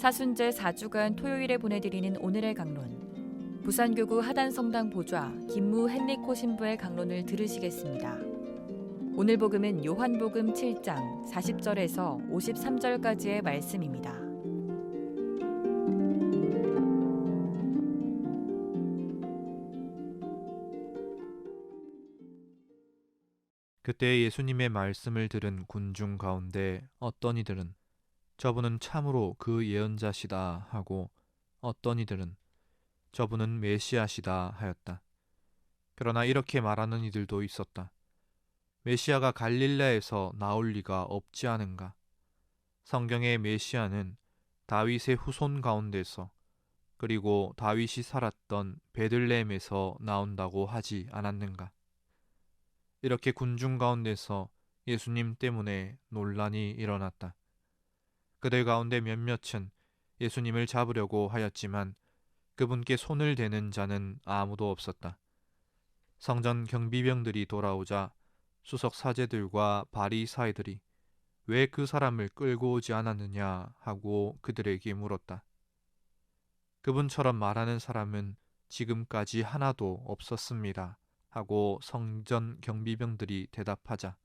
사순제 4주간 토요일에 보내드리는 오늘의 강론. 부산교구 하단성당 보좌 김무 헨리코 신부의 강론을 들으시겠습니다. 오늘 복음은 요한복음 7장 40절에서 53절까지의 말씀입니다. 그때 예수님의 말씀을 들은 군중 가운데 어떤 이들은 저분은 참으로 그 예언자시다 하고 어떤 이들은 저분은 메시아시다 하였다. 그러나 이렇게 말하는 이들도 있었다. 메시아가 갈릴라에서 나올 리가 없지 않은가? 성경의 메시아는 다윗의 후손 가운데서 그리고 다윗이 살았던 베들레헴에서 나온다고 하지 않았는가? 이렇게 군중 가운데서 예수님 때문에 논란이 일어났다. 그들 가운데 몇몇은 예수님을 잡으려고 하였지만 그분께 손을 대는 자는 아무도 없었다. 성전 경비병들이 돌아오자 수석 사제들과 바리사이들이 왜 그 사람을 끌고 오지 않았느냐 하고 그들에게 물었다. 그분처럼 말하는 사람은 지금까지 하나도 없었습니다. 하고 성전 경비병들이 대답하자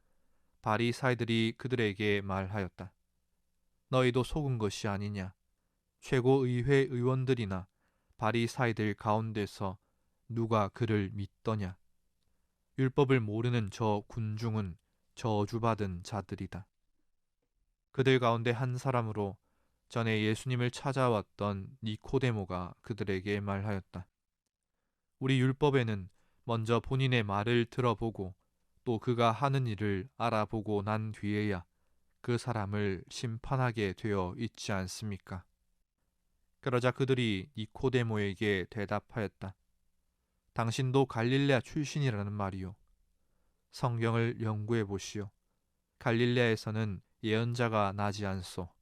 바리사이들이 그들에게 말하였다. 너희도 속은 것이 아니냐? 최고의회 의원들이나 바리사이들 가운데서 누가 그를 믿더냐? 율법을 모르는 저 군중은 저주받은 자들이다. 그들 가운데 한 사람으로 전에 예수님을 찾아왔던 니코데모가 그들에게 말하였다. 우리 율법에는 먼저 본인의 말을 들어보고 또 그가 하는 일을 알아보고 난 뒤에야 그 사람을 심판하게 되어 있지 않습니까? 그러자 그들이 니코데모에게 대답하였다. 당신도 갈릴레아 출신이라는 말이요. 성경을 연구해 보시오. 갈릴레아에서는 예언자가 나지 않소.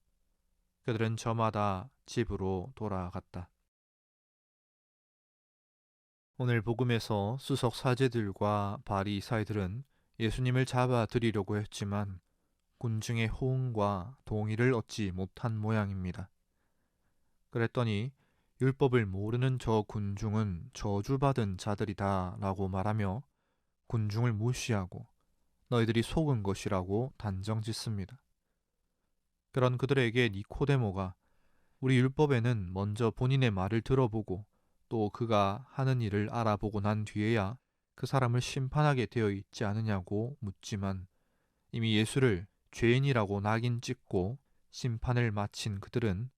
그들은 저마다 집으로 돌아갔다. 오늘 복음에서 수석 사제들과 바리사이들은 예수님을 잡아들이려고 했지만 군중의 호응과 동의를 얻지 못한 모양입니다. 그랬더니 율법을 모르는 저 군중은 저주받은 자들이다 라고 말하며 군중을 무시하고 너희들이 속은 것이라고 단정 짓습니다. 그런 그들에게 니코데모가 우리 율법에는 먼저 본인의 말을 들어보고 또 그가 하는 일을 알아보고 난 뒤에야 그 사람을 심판하게 되어 있지 않느냐고 묻지만 이미 예수를 죄인이라고 낙인 찍고 심판을 마친 그들은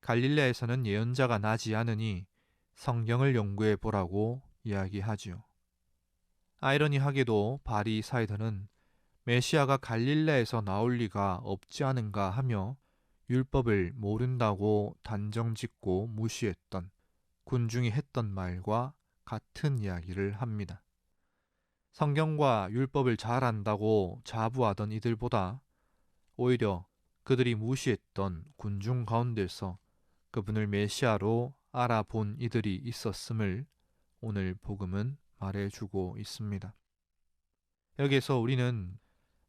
갈릴레에서는 예언자가 나지 않으니 성경을 연구해 보라고 이야기하지요. 아이러니하게도 바리사이드는 메시아가 갈릴레에서 나올 리가 없지 않은가 하며 율법을 모른다고 단정짓고 무시했던 군중이 했던 말과 같은 이야기를 합니다. 성경과 율법을 잘 안다고 자부하던 이들보다 오히려 그들이 무시했던 군중 가운데서 그분을 메시아로 알아본 이들이 있었음을 오늘 복음은 말해주고 있습니다. 여기에서 우리는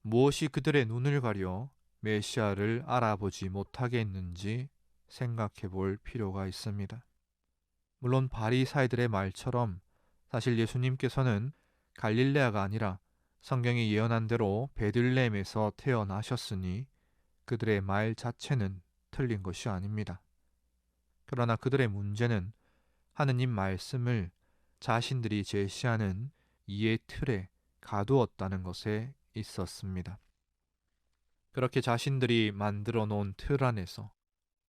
무엇이 그들의 눈을 가려 메시아를 알아보지 못하게 했는지 생각해 볼 필요가 있습니다. 물론 바리사이들의 말처럼 사실 예수님께서는 갈릴레아가 아니라 성경이 예언한 대로 베들레헴에서 태어나셨으니 그들의 말 자체는 틀린 것이 아닙니다. 그러나 그들의 문제는 하느님 말씀을 자신들이 제시하는 이해 틀에 가두었다는 것에 있었습니다. 그렇게 자신들이 만들어 놓은 틀 안에서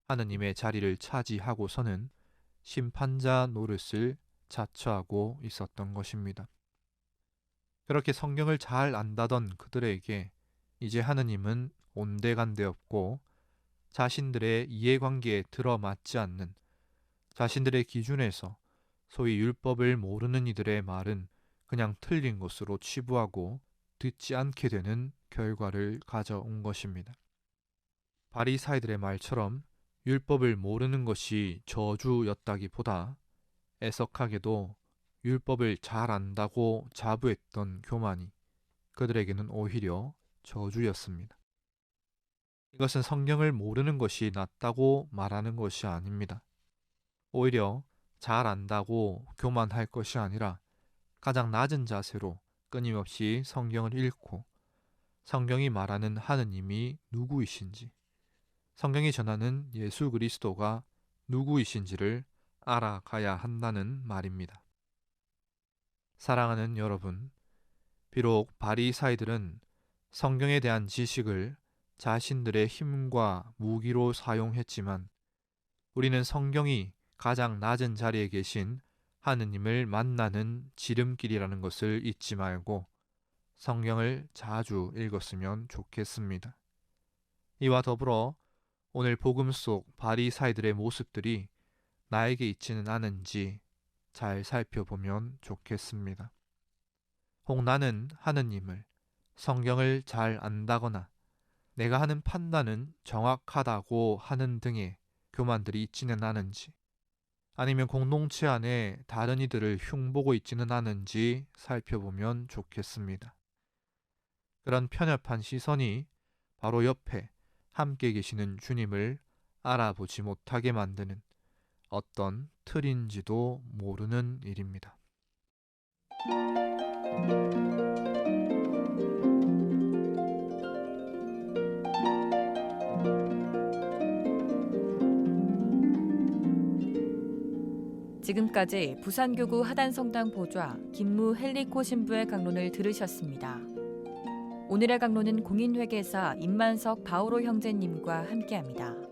하느님의 자리를 차지하고서는 심판자 노릇을 자처하고 있었던 것입니다. 그렇게 성경을 잘 안다던 그들에게 이제 하느님은 온데간데 없고 자신들의 이해관계에 들어맞지 않는 자신들의 기준에서 소위 율법을 모르는 이들의 말은 그냥 틀린 것으로 치부하고 듣지 않게 되는 결과를 가져온 것입니다. 바리사이들의 말처럼 율법을 모르는 것이 저주였다기보다 애석하게도 율법을 잘 안다고 자부했던 교만이 그들에게는 오히려 저주였습니다. 이것은 성경을 모르는 것이 낫다고 말하는 것이 아닙니다. 오히려 잘 안다고 교만할 것이 아니라 가장 낮은 자세로 끊임없이 성경을 읽고 성경이 말하는 하느님이 누구이신지, 성경이 전하는 예수 그리스도가 누구이신지를 알아가야 한다는 말입니다. 사랑하는 여러분, 비록 바리사이들은 성경에 대한 지식을 자신들의 힘과 무기로 사용했지만 우리는 성경이 가장 낮은 자리에 계신 하느님을 만나는 지름길이라는 것을 잊지 말고 성경을 자주 읽었으면 좋겠습니다. 이와 더불어 오늘 복음 속 바리사이들의 모습들이 나에게 있지는 않은지 잘 살펴보면 좋겠습니다. 혹 나는 하느님을 성경을 잘 안다거나 내가 하는 판단은 정확하다고 하는 등의 교만들이 있지는 않은지 아니면 공동체 안에 다른 이들을 흉보고 있지는 않은지 살펴보면 좋겠습니다. 그런 편협한 시선이 바로 옆에 함께 계시는 주님을 알아보지 못하게 만드는 어떤 틀인지도 모르는 일입니다. 지금까지 부산교구 하단성당 보좌 김무 헬리코 신부의 강론을 들으셨습니다. 오늘의 강론은 공인회계사 임만석 바오로 형제님과 함께합니다.